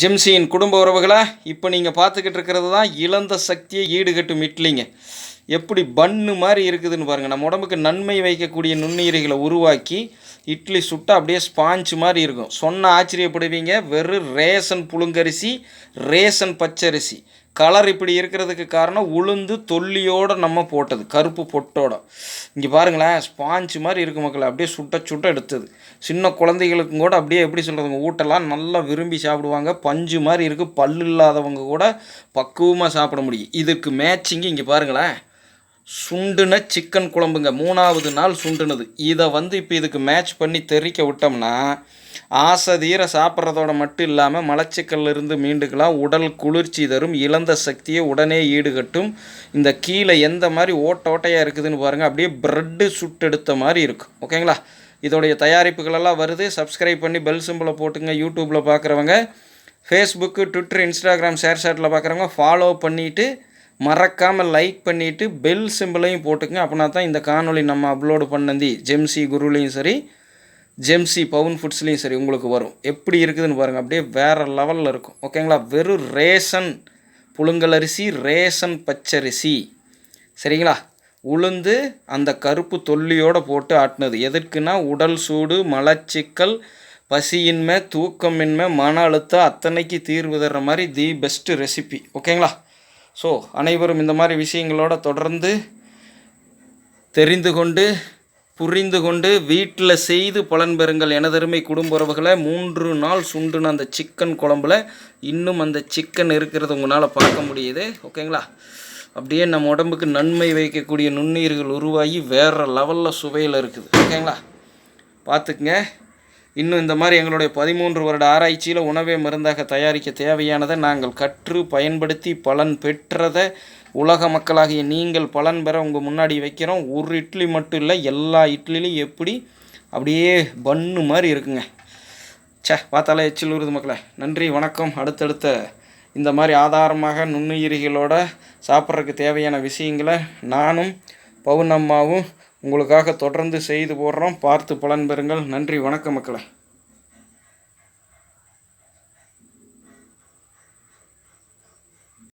ஜெம்சியின் குடும்ப உறவுகளா? இப்போ நீங்கள் பார்த்துக்கிட்டு இருக்கிறது தான் இழந்த சக்தியை ஈடுகட்டும் இட்லிங்க. எப்படி பன்னு மாதிரி இருக்குதுன்னு பாருங்கள் நம்ம உடம்புக்கு நன்மை வைக்கக்கூடிய நுண்ணுயிரிகளை உருவாக்கி இட்லி சுட்டா அப்படியே ஸ்பாஞ்ச் மாதிரி இருக்கும். சொன்ன ஆச்சரியப்படுவீங்க. வெறும் ரேஷன் புழுங்கரிசி ரேஷன் பச்சரிசி. கலர் இப்படி இருக்கிறதுக்கு காரணம் உளுந்து தொல்லியோடு நம்ம போட்டது கருப்பு பொட்டோட. இங்கே பாருங்களேன் ஸ்பாஞ்சு மாதிரி இருக்கு மக்கள் அப்படியே சுட்ட சுட்ட எடுத்தது. சின்ன குழந்தைகளுக்கும் கூட அப்படியே எப்படி சொல்கிறதுங்க ஊட்டெல்லாம் நல்லா விரும்பி சாப்பிடுவாங்க. பஞ்சு மாதிரி இருக்குது பல்லு இல்லாதவங்க கூட பக்குவமாக சாப்பிட முடியும். இதுக்கு மேட்சிங்கு இங்கே பாருங்களேன். சுண்டுன சிக்கன் குழம்புங்க. மூணாவது நாள் சுண்டுனது. இதை வந்து இப்போ இதுக்கு மேட்ச் பண்ணி தெறிக்க விட்டோம்னா ஆசை தீர சாப்பிட்றதோட மட்டும் இல்லாமல் மலச்சிக்கல்லிருந்து மீண்டுக்கலாம் உடல் குளிர்ச்சி தரும் இழந்த சக்தியை உடனே ஈடுகட்டும். இந்த கீழே எந்த மாதிரி ஓட்ட ஓட்டையாக இருக்குதுன்னு பாருங்கள் அப்படியே ப்ரெட்டு சுட்டெடுத்த மாதிரி இருக்கும் ஓகேங்களா இதோடைய தயாரிப்புகளெல்லாம் வருது. சப்ஸ்கிரைப் பண்ணி பெல் சிம்பிளை போட்டுங்க. யூடியூப்பில் பார்க்குறவங்க ஃபேஸ்புக்கு ட்விட்டர் இன்ஸ்டாகிராம் ஷேர் ஷாட்டில் பார்க்குறவங்க ஃபாலோ பண்ணிவிட்டு மறக்காமல் லைக் பண்ணிவிட்டு பெல் சிம்பிளையும் போட்டுக்கங்க. அப்படின்னா தான் இந்த காணொளி நம்ம அப்லோடு பண்ணந்தி ஜெம்சி குருலேயும் சரி ஜெம்சி பவுன் ஃபுட்ஸ்லேயும் சரி உங்களுக்கு வரும். எப்படி இருக்குதுன்னு பாருங்கள் அப்படியே வேறு லெவலில் இருக்கும். ஓகேங்களா வெறும் ரேஷன் புழுங்கலரிசி ரேஷன் பச்சரிசி. சரிங்களா? உளுந்து அந்த கருப்பு தொல்லியோடு போட்டு ஆட்டினது. எதற்குன்னா உடல் சூடு மலச்சிக்கல் பசியின்மை தூக்கமின்மை மன அழுத்தம் அத்தனைக்கு தீர்வு தர்ற மாதிரி தி பெஸ்ட்டு ரெசிபி ஓகேங்களா ஸோ அனைவரும் இந்த மாதிரி விஷயங்களோட தொடர்ந்து தெரிந்து கொண்டு புரிந்து கொண்டு வீட்டில் செய்து பலன் பெறுங்கள் எனதருமை குடும்ப உறவுகளை. மூன்று நாள் சுண்டுன அந்த சிக்கன் குழம்புல இன்னும் அந்த சிக்கன் இருக்கிறது உங்களால் பார்க்க முடியுது. ஓகேங்களா? அப்படியே நம்ம உடம்புக்கு நன்மை வைக்கக்கூடிய நுண்ணுயிர்கள் உருவாகி வேறு லெவலில் சுவையில் இருக்குது. ஓகேங்களா? பார்த்துக்குங்க. இன்னும் இந்த மாதிரி எங்களுடைய பதிமூன்று வருட ஆராய்ச்சியில் உணவே மருந்தாக தயாரிக்க தேவையானதை நாங்கள் கற்று பயன்படுத்தி பலன் பெற்றதை உலக மக்களாகிய நீங்கள் பலன் பெற உங்கள் முன்னாடி வைக்கிறோம். ஒரு இட்லி மட்டும் இல்லை எல்லா இட்லிலையும் எப்படி அப்படியே பன்னு மாதிரி இருக்குங்க. சே பார்த்தாலே எச்சில் உருது மக்களே. நன்றி வணக்கம். அடுத்தடுத்த இந்த மாதிரி ஆதாரமாக நுண்ணுயிரிகளோட சாப்பிட்றதுக்கு தேவையான விஷயங்களை நானும் பவுனம்மாவும் உங்களுக்காக தொடர்ந்து செய்து போடுறோம். பார்த்து பலன் பெறுங்கள். நன்றி. வணக்கம் மக்களை.